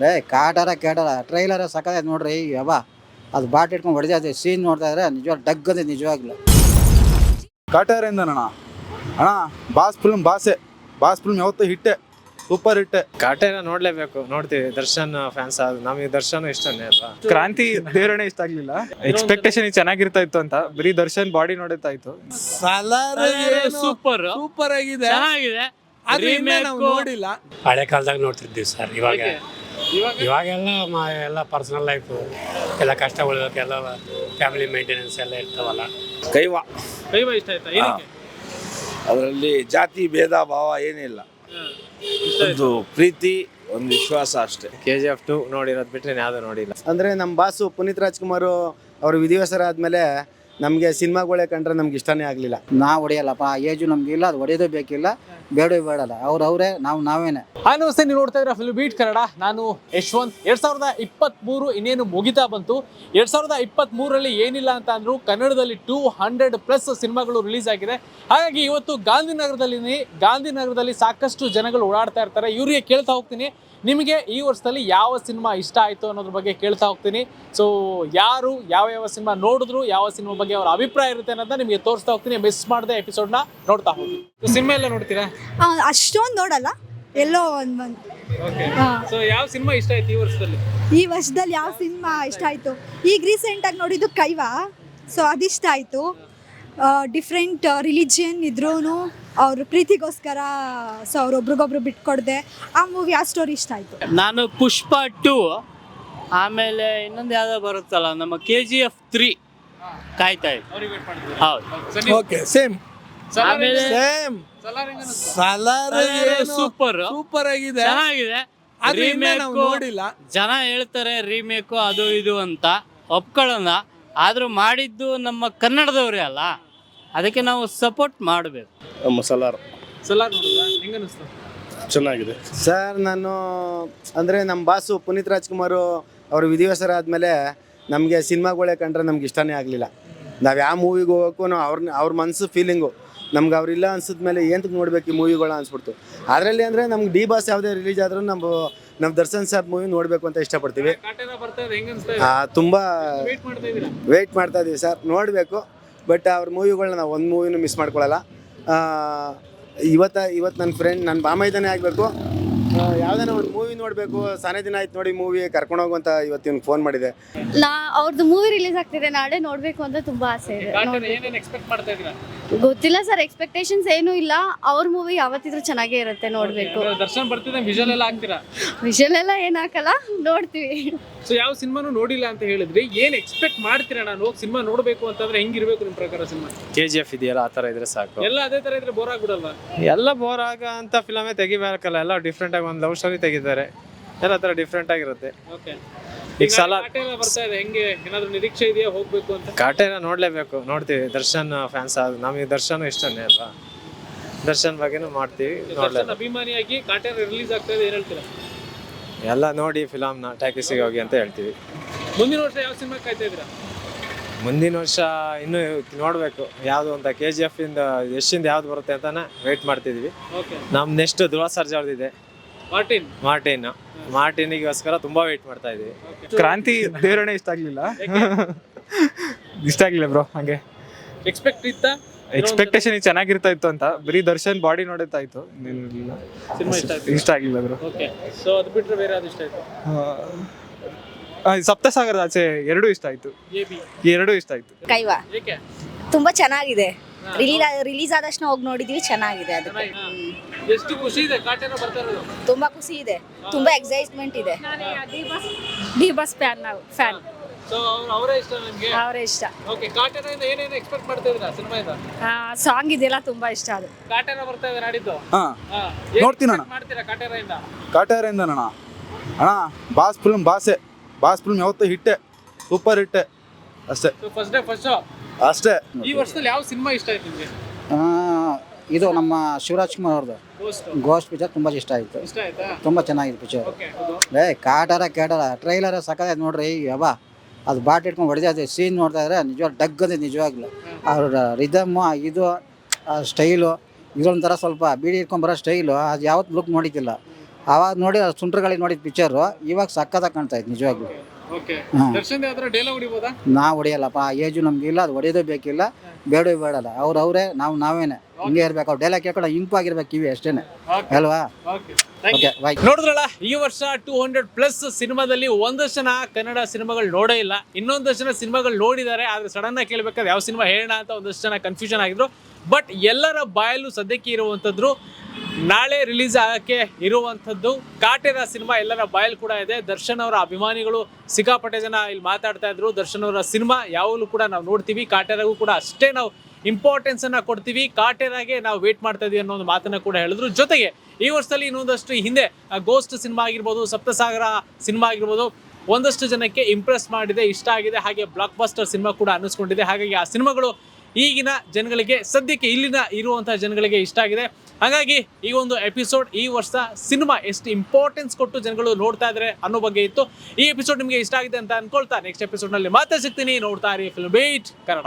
ಲೇ ಕಾಟಾರ ಕೇಟಾರ ಟ್ರೈಲರ ಸಕ್ಕದ ನೋಡ್ರಿ ಯಾವ ಅದು ಬಾಟ್ ಇಟ್ಕೊಂಡು ಹೊಡೆದ ಸೀನ್ ನೋಡ್ತಾ ಇದ್ರೆ ನಿಜವಾಗ ಡಗ್ ಅಂತ ನಿಜವಾಗ್ಲು. ಕಾಟಾರಿಂದ ಅಣ್ಣ ಅಣ್ಣ ಬಾಸ್ ಫಿಲ್ಮ್ ಬಾಸೆ. ಬಾಸ್ ಫಿಲ್ಮ್ ಯಾವತ್ತೂ ಹಿಟ್ಟೆ ಸೂಪರ್ ಹಿಟ್ಟೆ. ಕಾಟೇನ ನೋಡ್ಲೇಬೇಕು ನೋಡ್ತೀವಿ. ದರ್ಶನ್ ಫ್ಯಾನ್ಸ್ ನಮಗೆ ದರ್ಶನ್ ಇಷ್ಟನೇ ಅಲ್ವಾ? ಕ್ರಾಂತಿ ಬೇರೆನೆ ಇಷ್ಟ ಆಗ್ಲಿಲ್ಲ. ಎಕ್ಸ್ಪೆಕ್ಟೇಷನ್ ಚೆನ್ನಾಗಿರ್ತಾ ಇತ್ತು ಅಂತ. ಬರೀ ದರ್ಶನ್ ಬಾಡಿ ನೋಡುತ್ತಾ ಇತ್ತು ಸೂಪರ್ ಸೂಪರ್ ಆಗಿದೆ. ಚೆನ್ನಾಗಿದೆ. ಆದ್ರೆ ಇನ್ನೂ ನಾವು ನೋಡಿಲ್ಲ. ಹಳೆ ಕಾಲದಾಗ ನೋಡ್ತಿದ್ದೀವಿ ಸರ್ ಇವಾಗ. ಇವಾಗೆಲ್ಲ ಮಾ ಎಲ್ಲ ಪರ್ಸನಲ್ ಲೈಫು ಎಲ್ಲ ಕಷ್ಟ ಉಳಿದಕ್ಕೆ ಎಲ್ಲ ಫ್ಯಾಮಿಲಿ ಮೇಂಟೆನೆನ್ಸ್ ಎಲ್ಲ ಇರ್ತಾವಲ್ಲ. ಕೈವ. ಕೈವ ಇಷ್ಟ ಆಯ್ತಾ? ಏನಕ್ಕೆ? ಅದರಲ್ಲಿ ಜಾತಿ ಭೇದ ಭಾವ ಏನಿಲ್ಲ. ಒಂದು ಪ್ರೀತಿ ಒಂದು ವಿಶ್ವಾಸ ಅಷ್ಟೇ. ಕೆ ಜಿ ಎಫ್ ಟು ನೋಡಿರೋದು ಬಿಟ್ಟರೆ ಯಾವುದೂ ನೋಡಿಲ್ಲ. ಅಂದರೆ ನಮ್ಮ ಬಾಸು ಪುನೀತ್ ರಾಜ್ಕುಮಾರ್ ಅವರು ವಿಧಿವಸರ ಆದಮೇಲೆ ನಮಗೆ ಸಿನಿಮಾಗಳೇ ಕಂಡ್ರೆ ನಮ್ಗೆ ಇಷ್ಟನೇ ಆಗಲಿಲ್ಲ. ನಾ ಹೊಡೆಯಲ್ಲಪ್ಪ ಆ ಏಜು ನಮ್ಗೆ ಇಲ್ಲ ಅದು ಹೊಡೆಯೋದೇ ಬೇಕಿಲ್ಲ ಬೇಡ ಬೇಡಲ್ಲ. ಅವ್ರು ಅವರೇ ನಾವು ನಾವೇನೆ. ಹಾಯ್ ನಮಸ್ತೆ ನೀವು ನೋಡ್ತಾ ಇದ್ರೆ ಫಿಲ್ಮ್ ಬೀಟ್ ಕನ್ನಡ ನಾನು ಯಶ್ವಂತ್. ಎರಡ್ ಸಾವಿರದ ಇಪ್ಪತ್ತ್ ಮೂರು ಇನ್ನೇನು ಮುಗಿತಾ ಬಂತು. ಎರಡ್ ಸಾವಿರದ ಇಪ್ಪತ್ತ್ ಮೂರರಲ್ಲಿ ಏನಿಲ್ಲ ಅಂತ ಅಂದ್ರು ಕನ್ನಡದಲ್ಲಿ ಟೂ ಹಂಡ್ರೆಡ್ ಪ್ಲಸ್ ಸಿನಿಮಾಗಳು ರಿಲೀಸ್ ಆಗಿದೆ. ಹಾಗಾಗಿ ಇವತ್ತು ಗಾಂಧಿನಗರದಲ್ಲಿ ಗಾಂಧಿನಗರದಲ್ಲಿ ಸಾಕಷ್ಟು ಜನಗಳು ಓಡಾಡ್ತಾ ಇರ್ತಾರೆ. ಇವರಿಗೆ ಕೇಳ್ತಾ ಹೋಗ್ತೀನಿ. ನಿಮಗೆ ಈ ವರ್ಷದಲ್ಲಿ ಯಾವ ಸಿನಿಮಾ ಇಷ್ಟ ಆಯಿತು ಅನ್ನೋದ್ರ ಬಗ್ಗೆ ಕೇಳ್ತಾ ಹೋಗ್ತೀನಿ. ಸೊ ಯಾರು ಯಾವ ಯಾವ ಸಿನಿಮಾ ನೋಡಿದ್ರು ಯಾವ ಸಿನಿಮಾ ಬಗ್ಗೆ ಅವರ ಅಭಿಪ್ರಾಯ ಇರುತ್ತೆ ಅನ್ನೋದನ್ನ ನಿಮಗೆ ತೋರಿಸ್ತಾ ಹೋಗ್ತೀನಿ. ಮಿಸ್ ಮಾಡದೆ ಎಪಿಸೋಡ್ನ ನೋಡ್ತಾ ಹೋಗಿ. ಸಿನಿಮಾ ಎಲ್ಲ ನೋಡ್ತೀರಾ? ಅಷ್ಟೊಂದು ನೋಡಲ್ಲ. ಎಲ್ಲೋ ಒಂದು ಬಂದ್. ಹಾ. ಸೊ ಯಾವ ಸಿನಿಮಾ ಇಷ್ಟ ಆಯ್ತು ಈ ವರ್ಷದಲ್ಲಿ? ಈ ವರ್ಷದಲ್ಲಿ ಯಾವ ಸಿನಿಮಾ ಇಷ್ಟ ಆಯಿತು? ಈಗ ರೀಸೆಂಟಾಗಿ ನೋಡಿದ್ದು ಕೈವಾ. ಸೊ ಅದಿಷ್ಟ ಆಯಿತು. ಡಿಫ್ರೆಂಟ್ ರಿಲಿಜಿಯನ್ ಇದ್ರೂ ಅವ್ರ ಪ್ರೀತಿಗೋಸ್ಕರ ಸೊ ಅವ್ರೊಬ್ರಿಗೊಬ್ರು ಬಿಟ್ಕೊಡ್ದೆ. ಆ ಮೂವಿ ಆ ಸ್ಟೋರಿ ಇಷ್ಟ ಆಯಿತು. ನಾನು ಪುಷ್ಪ ಟು. ಆಮೇಲೆ ಇನ್ನೊಂದು ಯಾವ್ದೋ ಬರುತ್ತಲ್ಲ ನಮ್ಮ ಕೆ ಜಿ ಎಫ್ ತ್ರೀ ಕಾಯ್ತಾ ಹೌದು. Okay same same Salaar super super ಆಗಿದೆ. ಚೆನ್ನಾಗಿದೆ. ರೀಮೇಕ್ ನೋಡಿಲ್ಲ. ಜನ ಹೇಳ್ತಾರೆ ರೀಮೇಕ್ ಅದು ಇದು ಅಂತ. ಒಪ್ಕೊಳ್ಳೋಣ. ಆದ್ರೂ ಮಾಡಿದ್ದು ನಮ್ಮ ಕನ್ನಡದವರೇ ಅಲ್ಲ. ಅದಕ್ಕೆ ನಾವು ಸಪೋರ್ಟ್ ಮಾಡಬೇಕು. ನಮ್ಮ ಸಲಾರ್ ಸಲಾರ್ ಚೆನ್ನಾಗಿದೆ. ಸರ್ ನಾನು ಅಂದರೆ ನಮ್ಮ ಬಾಸು ಪುನೀತ್ ರಾಜ್ಕುಮಾರ್ ಅವರು ವಿಧಿವಸರ ಆದಮೇಲೆ ನಮಗೆ ಸಿನಿಮಾಗಳೇ ಕಂಡ್ರೆ ನಮ್ಗೆ ಇಷ್ಟನೇ ಆಗಲಿಲ್ಲ. ನಾವು ಯಾವ ಮೂವಿಗೆ ಹೋಗೋಕ್ಕೂ ನಾವು ಅವ್ರ ಅವ್ರ ಮನಸ್ಸು ಫೀಲಿಂಗು ನಮ್ಗೆ ಅವ್ರಿಲ್ಲ ಅನ್ಸಿದ್ಮೇಲೆ ಏನಕ್ಕೆ ನೋಡ್ಬೇಕು ಈ ಮೂವಿಗಳ ಅನ್ಸ್ಬಿಡ್ತು. ಅದರಲ್ಲಿ ಅಂದರೆ ನಮ್ಗೆ ಡಿ ಬಾಸ್ ಯಾವುದೇ ರಿಲೀಸ್ ಆದರೂ ನಮ್ಮ ನಮ್ಮ ದರ್ಶನ್ ಸಾಬ್ ಮೂವಿ ನೋಡಬೇಕು ಅಂತ ಇಷ್ಟಪಡ್ತೀವಿ. ತುಂಬ ವೆಯ್ಟ್ ಮಾಡ್ತಾ ಇದೀವಿ ಸರ್ ನೋಡಬೇಕು. ಬಟ್ ಅವ್ರ ಮೂವಿಗಳನ್ನ ನಾವು ಒಂದು ಮೂವಿನೂ ಮಿಸ್ ಮಾಡ್ಕೊಳ್ಳಲ್ಲ ಇವತ್ತ ಇವತ್ತು ನನ್ನ ಫ್ರೆಂಡ್ ನನ್ನ ಬಾಮೈದನೇ ಆಗಬೇಕು. ಯಾವುದಾನ ಒಂದು ಮೂವಿ ನೋಡಬೇಕು ಸಾನೆ ದಿನ ಆಯ್ತು ನೋಡಿ ಮೂವಿ ಕರ್ಕೊಂಡು ಹೋಗುವಂತ ಇವತ್ತಿನ ಫೋನ್ ಮಾಡಿದೆ. ನಾ ಅವ್ರದ್ದು ಮೂವಿ ರಿಲೀಸ್ ಆಗ್ತಿದೆ ನಾಳೆ ನೋಡ್ಬೇಕು ಅಂತ ತುಂಬಾ ಆಸೆ ಇದೆ. ಏನೇನು ಎಕ್ಸ್ಪೆಕ್ಟ್ ಮಾಡ್ತಾ ಇದೀರಾ ಗೊತ್ತಿಲ್ಲ ಸರ್ ಎಕ್ಸ್ಪೆಕ್ಟೇಷನ್ಸ್ ಏನೂ ಇಲ್ಲ. ಅವ್ರ ಮೂವಿ ಯಾವತ್ತಿದ್ರೂ ಚೆನ್ನಾಗೇ ಇರುತ್ತೆ ನೋಡ್ಬೇಕು. ದರ್ಶನ್ ಬರ್ತಿದೆ ವಿಜುವಲ್ ಎಲ್ಲ ಹಾಕ್ತೀರಾ? ವಿಷಲ್ ಎಲ್ಲ ಏನ್ ಹಾಕಲ್ಲ ನೋಡ್ತೀವಿ. ಸೊ ಯಾವ ಸಿನಿಮಾನು ನೋಡಿಲ್ಲ ಅಂತ ಹೇಳಿದ್ರೆ ಏನ್ ಎಕ್ಸ್ಪೆಕ್ಟ್ ಮಾಡ್ತೀರಾ ನಾನು? ಹೋಗಿ ಸಿನಿಮಾ ನೋಡಬೇಕು ಅಂತಂದ್ರೆ ಹೆಂಗಿರ್ಬೇಕು ನಿಮ್ ಪ್ರಕಾರ ಸಿನಿಮಾ? ಕೆ ಜಿ ಎಫ್ ಇದೆಯಲ್ಲ ಆ ಥರ ಇದ್ರೆ ಸಾಕು. ಎಲ್ಲ ಅದೇ ತರ ಇದ್ರೆ ಬೋರ್ ಆಗ್ಬಿಡಲ್ಲ ಎಲ್ಲ ಬೋರ್ ಆಗ ಅಂತ ಫಿಲಮೇ ತೆಗಿಬೇಕಲ್ಲ ಎಲ್ಲ ಡಿಫ್ರೆಂಟ್ ಆಗಿ ಒಂದು ಲವ್ ಸ್ಟೋರಿ ತೆಗಿದ್ದಾರೆ ಎಲ್ಲ ಥರ ಡಿಫ್ರೆಂಟ್ ಆಗಿರುತ್ತೆ. ಓಕೆ ಈಗ ಸಲ ಬರ್ತಾ ಇದೆ ಹೆಂಗೆ? ಏನಾದ್ರು ನಿರೀಕ್ಷೆ ಇದೆಯಾ ಹೋಗ್ಬೇಕು ಅಂತ? ಕಾಟೇನ ನೋಡ್ಲೇಬೇಕು ನೋಡ್ತೀವಿ. ದರ್ಶನ್ ಫ್ಯಾನ್ಸ್ ನಮಗೆ ದರ್ಶನ್ ಇಷ್ಟನೇ ಅಲ್ವಾ? ದರ್ಶನ್ ಬಗ್ಗೆನೂ ಮಾಡ್ತೀವಿ ನೋಡ್ಲೇಬೇಕು. ಅಭಿಮಾನಿಯಾಗಿ ಕಾಟೇನ ರಿಲೀಸ್ ಆಗ್ತಾ ಇದೆ ಏನ್ ಹೇಳ್ತೀರಾ? ಎಲ್ಲ ನೋಡಿ ಫಿಲಮ್ನ ಟ್ಯಾಕಿಸಿಗೆ ಹೋಗಿ ಅಂತ ಹೇಳ್ತೀವಿ. ಮುಂದಿನ ವರ್ಷ ಯಾವ ಸಿನಿಮಾ ಕಾಯ್ತಾ ಇದ್ದೀರಾ? ಮುಂದಿನ ವರ್ಷ ಇನ್ನೂ ನೋಡಬೇಕು. ಯಾವುದು ಅಂತ ಕೆ ಜಿ ಎಫ್ ಇಂದ ಎಷ್ಟಿಂದ ಯಾವ್ದು ಬರುತ್ತೆ ಅಂತಾನೆ ವೆಯ್ಟ್ ಮಾಡ್ತಿದ್ವಿ ಓಕೆ ನಮ್ಮ ನೆಕ್ಸ್ಟ್ ಧ್ರುವ ಸರ್ಜಾ ಇದೆ ಮಾರ್ಟಿನ್. ಮಾರ್ಟಿನ್. ಮಾರ್ಟಿನಿಗೋಸ್ಕರ ತುಂಬಾ ವೆಯ್ಟ್ ಮಾಡ್ತಾ ಇದೀವಿ ಕ್ರಾಂತಿ ದೇವರಣೆ ಇಷ್ಟ ಆಗ್ಲಿಲ್ಲ. ಇಷ್ಟ ಆಗ್ಲಿಲ್ಲ ಬ್ರೋ ಹಂಗೆ. ಎಕ್ಸ್ಪೆಕ್ಟ್ ಇತ್ತಾ? ಎಕ್ಸ್ಪೆಕ್ಟೇಷನ್ ಚೆನ್ನಾಗಿರ್ತಾ ಇತ್ತು ಅಂತ. ಬರೀ ದರ್ಶನ್ ಬಾಡಿ ನೋಡುತ್ತಾ ಇತ್ತು. ಸಿನಿಮಾ ಇಷ್ಟ ಆಯ್ತು? ಇಷ್ಟ ಆಗಿಲ್ಲ ಬ್ರೋ. ಓಕೆ ಸೊ ಅದು ಬಿಟ್ರೆ ಬೇರೆ ಯಾವ್ದು ಇಷ್ಟ ಆಯ್ತು? ಸಪ್ತಸಾಗರದ ಆಚೆ ಎರಡೂ ಇಷ್ಟ ಆಯ್ತು. ಎ ಬಿ ಎರಡೂ ಇಷ್ಟ ಆಯ್ತು. ಕೈವಾ. ಏಕೆ? ತುಂಬ ಚೆನ್ನಾಗಿದೆ. ರಿಲೀಸ್ ರಿಲೀಸ್ ಆದಷ್ಟು ಹೋಗಿ ನೋಡಿದ್ವಿ ಚೆನ್ನಾಗಿದೆ ಅದಕ್ಕೆ. ಚೆನ್ನಾಗಿದೆ. ಎಷ್ಟು ಖುಷಿ ಇದೆ ಕಾಟೇನ ಬರ್ತಾ ಇರೋದು? ತುಂಬ ಖುಷಿ ಇದೆ. ತುಂಬ ಎಕ್ಸೈಟ್ಮೆಂಟ್ ಇದೆ. ಡಿ ಬಸ್ ಫ್ಯಾನ್ ನಾವು ಫ್ಯಾನ್ ಸೊ ಅವರೇ ಇಷ್ಟ ನಿಮ್ಗೆ? ಅವರೇ ಇಷ್ಟ. ಓಕೆ ಕಾಟೇನ ಇಂದ ಏನೇನು ಎಕ್ಸ್ಪೆಕ್ಟ್ ಮಾಡ್ತಾ ಇದ್ದೀರಾ ಸಿನಿಮಾ ಇಂದ? ಸಾಂಗ್ ಇದೆಲ್ಲ ತುಂಬಾ ಇಷ್ಟ ಅದು. ಕಾಟೇನ ಬರ್ತಾ ಇದೆ ನಾಡಿದ್ದು. ಹಾ ಹಾ. ನೋಡ್ತೀನಿ ಅಣ್ಣ. expect ಮಾಡ್ತೀರಾ ಕಾಟೇನ ಕಾಟಾರಿಂದ ಅಣ್ಣ ಅಣ್ಣ ಬಾಸ್ ಫಿಲ್ಮ್ ಬಾಸೆ. ಬಾಸ್ ಫಿಲ್ಮ್ ಯಾವತ್ತೂ ಹಿಟ್ಟೆ. ಸೂಪರ್ ಹಿಟ್ಟೆ. ಅಷ್ಟೇ. So first day first show ಅಷ್ಟೇ. ಈ ವರ್ಷದಲ್ಲಿ ಯಾವ ಸಿನಿಮಾ ಇಷ್ಟ ಆಯ್ತು ನಿಮಗೆ? ಆ, ಇದು ನಮ್ಮ ಶಿವರಾಜ್ ಕುಮಾರ್ ಅವ್ರದ್ದು ಗೋಸ್ಟ್ ಗೋಸ್ಟ್ ಪಿಕ್ಚರ್ ತುಂಬ ಇಷ್ಟ ಆಯಿತು. ಇಷ್ಟ ಆಯ್ತಾ? ತುಂಬ ಚೆನ್ನಾಗಿದೆ ಪಿಕ್ಚರ್ ಓಕೆ ಹೌದು. ಲೇ ಕಾಟಾರ ಕೇಟಾರ ಟ್ರೈಲರ್ ಸಕ್ಕದ ನೋಡ್ರಿ ಯಬ್ಬ ಅದು ಬಾಟ್ ಇಟ್ಕೊಂಡು ಹೊಡೆದ ಸೀನ್ ನೋಡ್ತಾ ಇದ್ರೆ ನಿಜವಾಗ ಡಗ್ ಅಂತ ನಿಜವಾಗ್ಲು. ಅವ್ರ ರಿದಮ್ಮು ಇದು ಸ್ಟೈಲು ಇದೊಂಥರ ಸ್ವಲ್ಪ ಬೀಡಿ ಇಟ್ಕೊಂಡು ಬರೋ ಸ್ಟೈಲು ಅದು ಯಾವತ್ತು ಲುಕ್ ನೋಡಿದ್ದಿಲ್ಲ. ಅವಾಗ ನೋಡಿ ಸುಂಟ್ರಗಳಿಗೆ ನೋಡಿದ ಪಿಕ್ಚರು ಇವಾಗ ಸಕ್ಕತ್ತಾಗಿ ಕಾಣ್ತಾ ಇತ್ತು ನಿಜವಾಗ್ಲೂ. ಓಕೆ. ಹಾಂ ದರ್ಶನ್ ಯಾವ್ದಾರ ಡೈಲಾಗ್ ಹೊಡಿಬೋದಾ? ನಾ ಹೊಡಿಯಲ್ಲಪ್ಪ ಆ ಏಜು ನಮ್ಗೆ ಇಲ್ಲ ಅದು ಹೊಡೆಯೋದೇ ಬೇಕಿಲ್ಲ. ಬೇಡ ಬೇಡಲ್ಲ ಅವ್ರು ಅವರೇ ನಾವು ನಾವೇನೆ. ಹಿಂಗೆ ಇರ್ಬೇಕು ಅವ್ರು ಡೈಲಾಗ್ ಕೇಳ್ಕೊಂಡು ಇಂಪಾಗಿರ್ಬೇಕು ಇವಿ ಅಷ್ಟೇನೆ. ಅಲ್ವಾ? ನೋಡಿದ್ರಲ್ಲ ಈ ವರ್ಷ ಟೂ ಹಂಡ್ರೆಡ್ ಪ್ಲಸ್ ಸಿನಿಮಾದಲ್ಲಿ ಒಂದಷ್ಟು ಜನ ಕನ್ನಡ ಸಿನಿಮಾಗಳು ನೋಡೇ ಇಲ್ಲ. ಇನ್ನೊಂದಷ್ಟು ಜನ ಸಿನಿಮಾಗಳು ನೋಡಿದ್ದಾರೆ ಆದ್ರೆ ಸಡನ್ ಆಗಿ ಕೇಳಬೇಕಾದ್ರೆ ಯಾವ ಸಿನಿಮಾ ಹೇಳೋಣ ಅಂತ ಒಂದಷ್ಟು ಜನ ಕನ್ಫ್ಯೂಷನ್ ಆಗಿದ್ರು. ಬಟ್ ಎಲ್ಲರ ಬಾಯಲ್ಲೂ ಸದ್ಯಕ್ಕೆ ಇರುವಂಥದ್ದು ನಾಳೆ ರಿಲೀಸ್ ಆಗಕ್ಕೆ ಇರುವಂಥದ್ದು ಕಾಟೇರ ಸಿನಿಮಾ ಎಲ್ಲರ ಬಾಯಲ್ ಕೂಡ ಇದೆ. ದರ್ಶನ್ ಅವರ ಅಭಿಮಾನಿಗಳು ಸಿಕ್ಕಾಪಟ್ಟೆ ಜನ ಇಲ್ಲಿ ಮಾತಾಡ್ತಾ ಇದ್ರು. ದರ್ಶನ್ ಅವರ ಸಿನಿಮಾ ಯಾವಾಗಲೂ ಕೂಡ ನಾವು ನೋಡ್ತೀವಿ. ಕಾಟೇರಾಗೂ ಕೂಡ ಅಷ್ಟೇ ನಾವು ಇಂಪಾರ್ಟೆನ್ಸ್ ಅನ್ನ ಕೊಡ್ತೀವಿ. ಕಾಟೇರಾಗೆ ನಾವು ವೇಟ್ ಮಾಡ್ತಾ ಇದೀವಿ ಅನ್ನೋ ಒಂದು ಮಾತನ್ನ ಕೂಡ ಹೇಳಿದ್ರು. ಜೊತೆಗೆ ಈ ವರ್ಷದಲ್ಲಿ ಇನ್ನೊಂದಷ್ಟು ಹಿಂದೆ ಗೋಸ್ಟ್ ಸಿನಿಮಾ ಆಗಿರ್ಬೋದು, ಸಪ್ತಸಾಗರ ಸಿನಿಮಾ ಆಗಿರ್ಬೋದು, ಒಂದಷ್ಟು ಜನಕ್ಕೆ ಇಂಪ್ರೆಸ್ ಮಾಡಿದೆ, ಇಷ್ಟ ಆಗಿದೆ, ಹಾಗೆ ಬ್ಲಾಕ್ ಬಸ್ಟರ್ ಸಿನಿಮಾ ಕೂಡ ಅನ್ನಿಸ್ಕೊಂಡಿದೆ. ಹಾಗಾಗಿ ಆ ಸಿನಿಮಾಗಳು ಈಗಿನ ಜನಗಳಿಗೆ, ಸದ್ಯಕ್ಕೆ ಇಲ್ಲಿನ ಇರುವಂತಹ ಜನಗಳಿಗೆ ಇಷ್ಟ ಆಗಿದೆ. ಹಾಗಾಗಿ ಈ ಒಂದು ಎಪಿಸೋಡ್ ಈ ವರ್ಷ ಸಿನಿಮಾ ಎಷ್ಟು ಇಂಪಾರ್ಟೆನ್ಸ್ ಕೊಟ್ಟು ಜನಗಳು ನೋಡ್ತಾ ಇದ್ದಾರೆ ಅನ್ನೋ ಬಗ್ಗೆ ಇತ್ತು. ಈ ಎಪಿಸೋಡ್ ನಿಮಗೆ ಇಷ್ಟ ಆಗಿದೆ ಅಂತ ಅನ್ಕೊಳ್ತಾ ನೆಕ್ಸ್ಟ್ ಎಪಿಸೋಡ್ನಲ್ಲಿ ಮತ್ತೆ ಸಿಗ್ತೀನಿ. ನೋಡ್ತಾ ಇರಿ ಫಿಲ್ಮ್ ಬೀಟ್ ಕನ್ನಡ